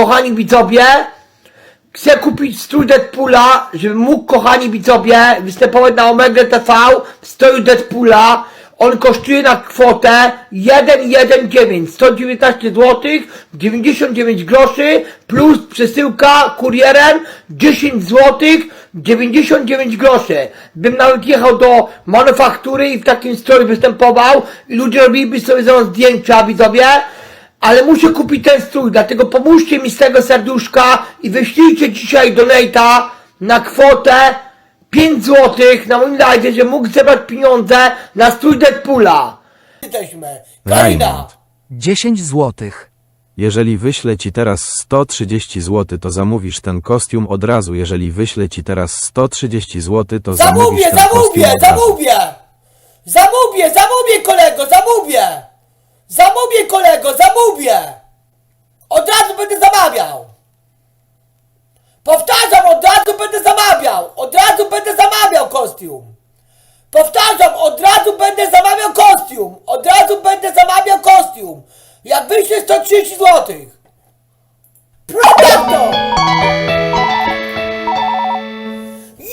kochani widzowie, chcę kupić strój Deadpoola, żebym mógł, kochani widzowie, występować na Omega TV w stroju Deadpoola. On kosztuje na kwotę 119, 119 zł, 99 groszy, plus przesyłka kurierem 10 zł, 99 groszy. Bym nawet jechał do manufaktury i w takim stroju występował i ludzie robiliby sobie ze mną zdjęcia, widzowie. Ale muszę kupić ten strój, dlatego pomóżcie mi z tego serduszka i wyślijcie dzisiaj donata na kwotę 5 zł na moim live, że mógł zebrać pieniądze na strój Deadpoola. Jesteśmy. Raymond. 10 złotych. Jeżeli wyślę ci teraz 130 zł, to zamówisz ten kostium od razu. Jeżeli wyślę ci teraz 130 zł, to zamówisz Zamówię, ten kostium zamówię, od razu. zamówię! Zamówię, zamówię kolego, zamówię! Zamówię kolego, zamówię! Od razu będę zamawiał! Powtarzam, od razu będę zamawiał! Od razu będę zamawiał kostium! Powtarzam, od razu będę zamawiał kostium! Od razu będę zamawiał kostium! Jak wyślę 130 zł! Produkto!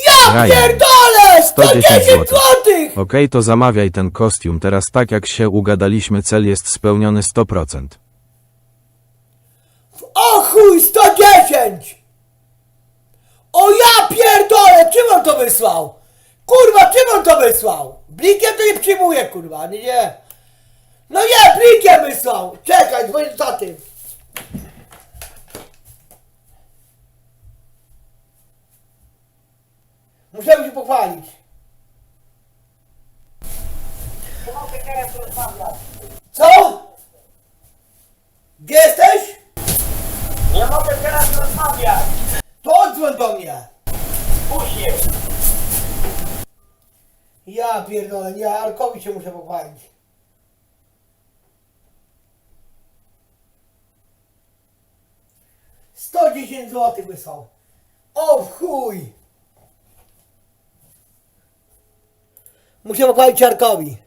Ja pierdolę! 110 110 zł. Okej, to zamawiaj ten kostium. Teraz tak jak się ugadaliśmy, cel jest spełniony 100%. O chuj, 110! O ja pierdolę, czym on to wysłał? Kurwa, czym on to wysłał? Blikiem to nie przyjmuje, kurwa, nie, nie. No nie, blikiem wysłał! Czekaj, dzwonię za tym. Muszę się pochwalić. Co? Gdzie jesteś? Nie mogę teraz rozmawiać. To odzwoń do mnie! Później. Ja pierdolę, nie, Arkowi się muszę pochwalić. Sto dziesięć złotych wysłał. O w chuj! Muszę pochwalić Arkowi.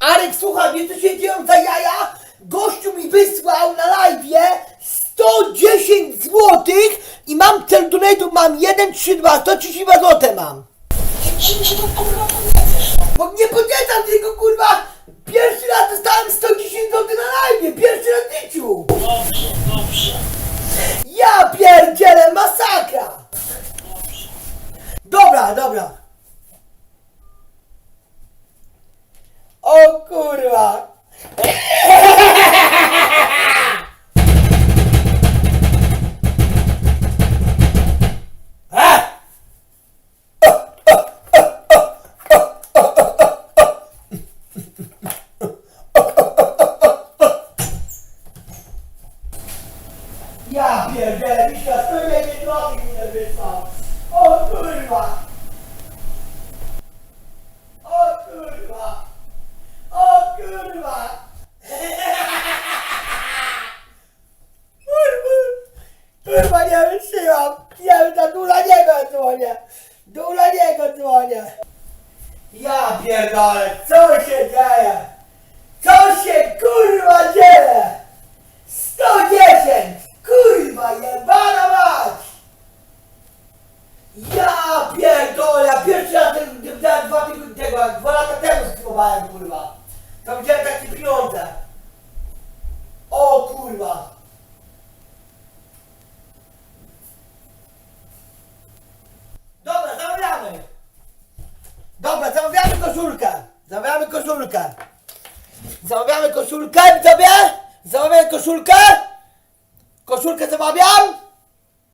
Arek, słuchaj, wiesz co się dzieją za jaja? Gościu mi wysłał na live 110 złotych i mam cel donate'u, mam 1, 3, 2, 132 złote mam. Bo nie podjętam Ja pierdzielę, Miśka, spełnienie drogi mi nie wysłał. O kurwa! O kurwa! O kurwa! Kurwa! Kurwa, nie wytrzymam! Nie wiem, ta dula niego dzwonię! Dula niego dzwonię! Ja pierdolę, co się dzieje? Co się kurwa dzieje? 110! Jak dwa lata temu spróbowałem kurwa. To widziałem takie pieniądze. O kurwa. Dobra, zamawiamy. Dobra, zamawiamy koszulkę. Zamawiamy koszulkę. Zamawiamy koszulkę, widzowie? Zamawiamy koszulkę? Koszulkę zamawiam?